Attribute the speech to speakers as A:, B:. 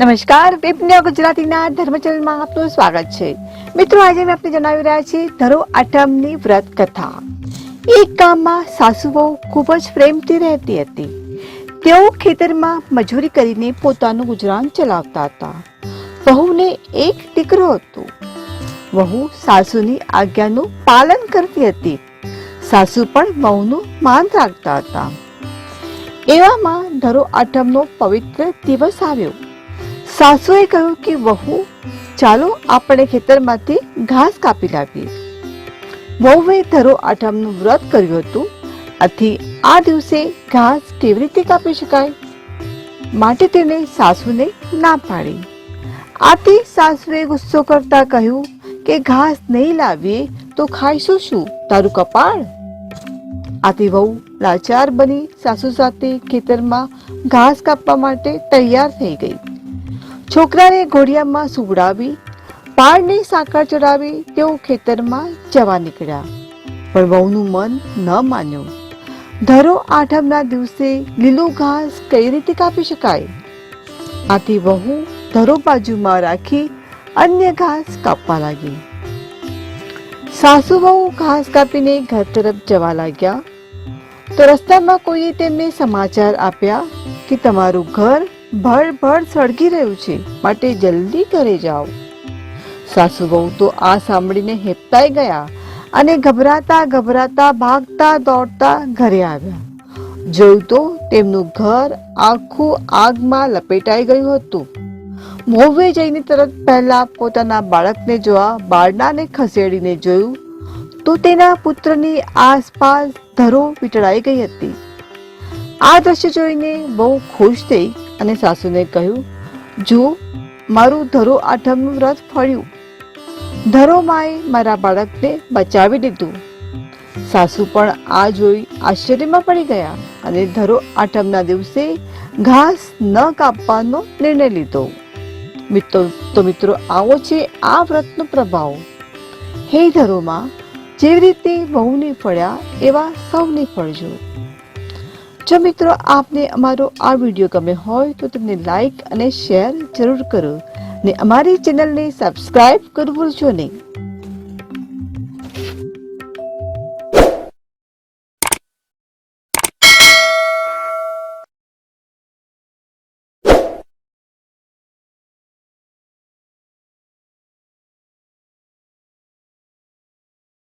A: નમસ્કાર વિપન્યા ગુજરાતીના ધર્મચેનલમાં આપનું સ્વાગત છે. મિત્રો, આજે મેં આપને જણાવી રહ્યા છીએ ધરો આઠમની વ્રત કથા. એક ગામમાં સાસુ વહુ ખૂબ જ પ્રેમથી રહેતી હતી. તેઓ ખેતરમાં મજૂરી કરીને પોતાનું ગુજરાન ચલાવતા હતા. વહુને એક દીકરો હતો. વહુ સાસુની આજ્ઞાનું પાલન કરતી હતી. સાસુ પણ વહુનું માન રાખતા હતા. એવામાં ધરો આઠમનો પવિત્ર દિવસ આવ્યો. સાસુએ કહ્યું કે, વહુ, ચાલો આપણે ખેતરમાંથી ઘાસ કાપી લાવીએ. વહુએ ધરો આઠમનું વ્રત કર્યું હતું. આથી આ દિવસે ઘાસ કેવી રીતે કાપી શકાય? માટે તેને સાસુને ના પાડી. આથી સાસુએ ગુસ્સો કરતા કહ્યું કે, ઘાસ નહીં લાવીએ તો ખાઈશું શું? તારું કપાળ? આથી વહુ લાચાર બની સાસુ સાથે ખેતરમાં ઘાસ કાપવા માટે તૈયાર થઈ ગઈ. છોકરાને ઘોડિયામાં સુવડાવી, પાળને સાકર ચડાવી તેઓ ખેતરમાં જવા નીકળ્યા. પણ વહુનું મન ન માન્યું. ધરો આઠમના દિવસે લીલું ઘાસ કઈ રીતે કાપી શકાય? આથી વહુ ધરો બાજુમાં રાખી અન્ય ઘાસ કાપવા લાગી. સાસુ વહુ ઘાસ કાપીને ઘર તરફ જવા લાગ્યા. તો રસ્તામાં કોઈએ તેમને સમાચાર આપ્યા કે તમારું ઘર ભળ ભળ સળગી રહ્યું છે. માટે જલ્દી ઘરે જાઓ. સાસુ વહુ તો આ સાંભળીને હેપતાઈ ગયા અને ગભરાતા ગભરાતા ભાગતા દોડતા ઘરે આવ્યા. જોયું તો તેમનું ઘર આખું આગમાં લપેટાઈ ગયું હતું. મોવે જઈને તરત પહેલા પોતાના બાળકને જોવા બારણાને ખસેડીને જોયું તો તેના પુત્રની આસપાસ ધરો વીટળાઈ ગઈ હતી. આ દ્રશ્ય જોઈને બહુ ખુશ થઈ અને સાસુને કહ્યું, જો મારું ધરો આઠમનું વ્રત ફળ્યું, ધરો માએ મારા બાળકને બચાવી લીધું સાસુ પણ આ જોઈ આશ્ચર્યમાં પડી ગયા અને ધરો આઠમના દિવસે ઘાસ ન કાપવાનો નિર્ણય લીધો. મિત્રો, તો મિત્રો, આવો છે આ વ્રતનો પ્રભાવ. હે ધરોમાં, જેવી રીતે વહુને ફળ્યા એવા સૌને ફળજો. જો મિત્રો આપને અમારો આ વીડિયો ગમે હોય તો તમને લાઈક અને શેર જરૂર કરો ને અમારી ચેનલને સબસ્ક્રાઇબ કરવું ભૂલશો નહીં.